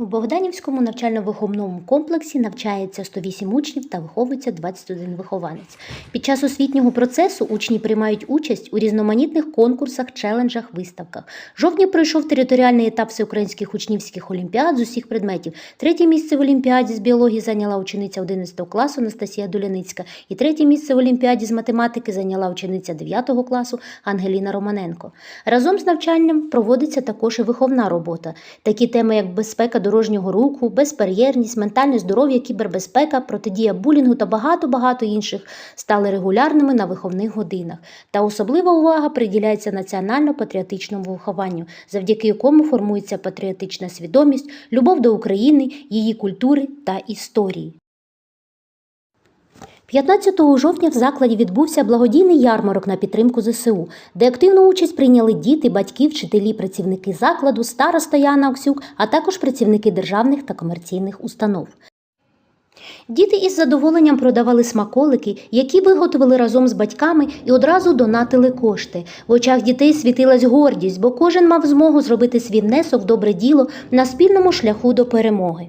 У Богданівському навчально-виховному комплексі навчається 108 учнів та виховується 21 вихованець. Під час освітнього процесу учні приймають участь у різноманітних конкурсах, челенджах, виставках. Жовтні пройшов територіальний етап всеукраїнських учнівських олімпіад з усіх предметів. Третє місце в олімпіаді з біології зайняла учениця 11 класу Анастасія Доляницька. І третє місце в олімпіаді з математики зайняла учениця 9 класу Ангеліна Романенко. Разом з навчанням проводиться також і виховна робота. Такі теми, як безпека дорожнього руху, безпар'єрність, ментальне здоров'я, кібербезпека, протидія булінгу та багато-багато інших стали регулярними на виховних годинах. Та особлива увага приділяється національно-патріотичному вихованню, завдяки якому формується патріотична свідомість, любов до України, її культури та історії. 15 жовтня в закладі відбувся благодійний ярмарок на підтримку ЗСУ, де активну участь прийняли діти, батьки, вчителі, працівники закладу, староста Яна Оксюк, а також працівники державних та комерційних установ. Діти із задоволенням продавали смаколики, які виготовили разом з батьками і одразу донатили кошти. В очах дітей світилась гордість, бо кожен мав змогу зробити свій внесок в добре діло на спільному шляху до перемоги.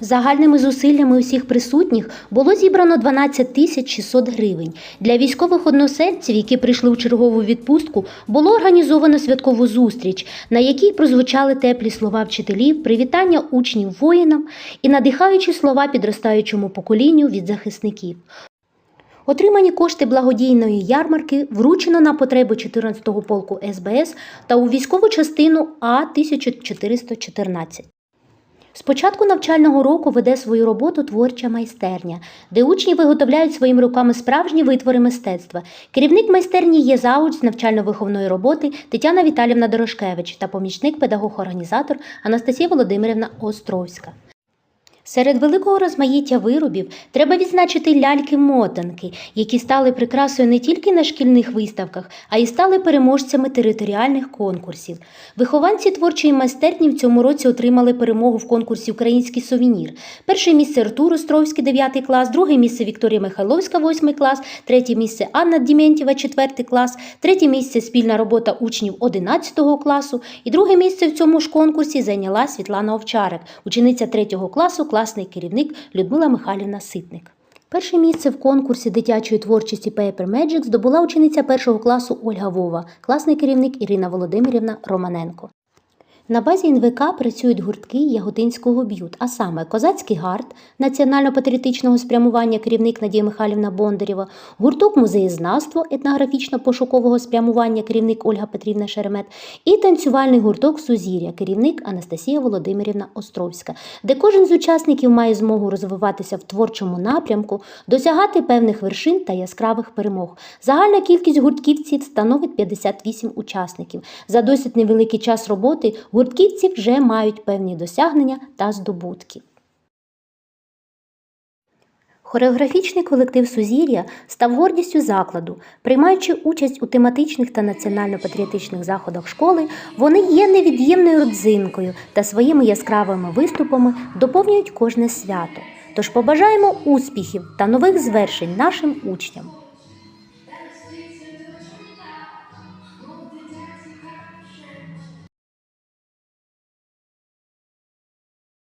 Загальними зусиллями усіх присутніх було зібрано 12 тисяч 600 гривень. Для військових односельців, які прийшли у чергову відпустку, було організовано святкову зустріч, на якій прозвучали теплі слова вчителів, привітання учнів воїнам і надихаючі слова підростаючому поколінню від захисників. Отримані кошти благодійної ярмарки вручено на потреби 14-го полку СБС та у військову частину А 1414. З початку навчального року веде свою роботу творча майстерня, де учні виготовляють своїми руками справжні витвори мистецтва. Керівник майстерні є зауч з навчально-виховної роботи Тетяна Віталівна Дорошкевич та помічник педагог-організатор Анастасія Володимирівна Островська. Серед великого розмаїття виробів треба відзначити ляльки-мотанки, які стали прикрасою не тільки на шкільних виставках, а й стали переможцями територіальних конкурсів. Вихованці творчої майстерні в цьому році отримали перемогу в конкурсі Український сувенір. Перше місце Артур Островський, 9 клас, друге місце Вікторія Михайловська, 8 клас, третє місце Анна Дімєнтєва, 4 клас, третє місце спільна робота учнів 11 класу і друге місце в цьому ж конкурсі зайняла Світлана Овчарик, учениця 3 класу, класний керівник Людмила Михайлівна Ситник. Перше місце в конкурсі дитячої творчості Paper Magic здобула учениця першого класу Ольга Вова, класний керівник Ірина Володимирівна Романенко. На базі НВК працюють гуртки Яготинського б'ют, а саме Козацький гард національно-патріотичного спрямування керівник Надія Михайлівна Бондарєва, гурток музеєзнавство етнографічно-пошукового спрямування керівник Ольга Петрівна Шеремет і танцювальний гурток Сузір'я керівник Анастасія Володимирівна Островська, де кожен з учасників має змогу розвиватися в творчому напрямку, досягати певних вершин та яскравих перемог. Загальна кількість гуртківців становить 58 учасників. За досить невеликий час роботи гуртківці вже мають певні досягнення та здобутки. Хореографічний колектив Сузір'я став гордістю закладу. Приймаючи участь у тематичних та національно-патріотичних заходах школи, вони є невід'ємною родзинкою та своїми яскравими виступами доповнюють кожне свято. Тож побажаємо успіхів та нових звершень нашим учням.